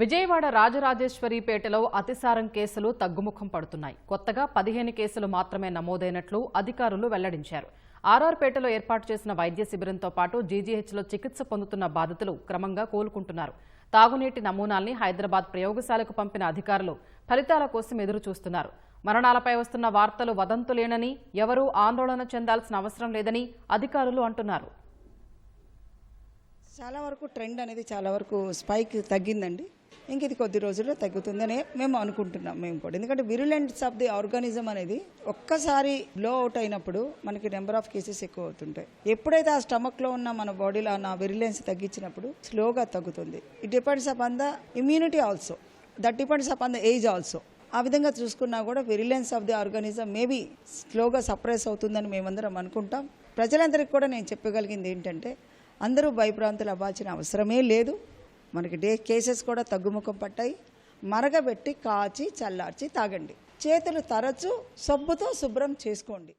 విజయవాడ రాజరాజేశ్వరిపేటలో అతిసారం కేసులు తగ్గుముఖం పడుతున్నాయి. కొత్తగా పదిహేను కేసులు మాత్రమే నమోదైనట్లు అధికారులు వెల్లడించారు. ఆర్ఆర్పేటలో ఏర్పాటు చేసిన వైద్య శిబిరంతో పాటు జీజీహెచ్లో చికిత్స పొందుతున్న బాధితులు క్రమంగా కోలుకుంటున్నారు. తాగునీటి నమూనాల్ని హైదరాబాద్ ప్రయోగశాలకు పంపిన అధికారులు ఫలితాల కోసం ఎదురు చూస్తున్నారు మరణాలపై వస్తున్న వార్తలు వదంతులేనని ఎవరూ ఆందోళన చెందాల్సిన అవసరం లేదని అధికారులు అంటున్నారు. చాలా వరకు ట్రెండ్ అనేది చాలా వరకు స్పైక్ తగ్గిందండి. ఇంక ఇది కొద్ది రోజుల్లో తగ్గుతుందనే మేము అనుకుంటున్నాం మేము కూడా. ఎందుకంటే విరులెంట్స్ ఆఫ్ ది ఆర్గానిజం అనేది ఒక్కసారి బ్లో అవుట్ అయినప్పుడు మనకి నెంబర్ ఆఫ్ కేసెస్ ఎక్కువ అవుతుంటాయి. ఎప్పుడైతే ఆ స్టమక్లో ఉన్న మన బాడీలో నా విరులెన్స్ తగ్గించినప్పుడు స్లోగా తగ్గుతుంది. It depends upon the immunity also that depends upon the age also ఆ విధంగా చూసుకున్నా కూడా virulence of the organism maybe స్లోగా సప్రెస్ అవుతుందని మేమందరం అనుకుంటాం. ప్రజలందరికీ కూడా నేను చెప్పగలిగింది ఏంటంటే అందరూ భయభ్రాంతులు అవ్వాల్సిన అవసరమే లేదు. మనకి డే కేసెస్ కూడా తగ్గుముఖం పట్టాయి. మరగబెట్టి కాచి చల్లార్చి తాగండి. చేతులు తరచు సబ్బుతో శుభ్రం చేసుకోండి.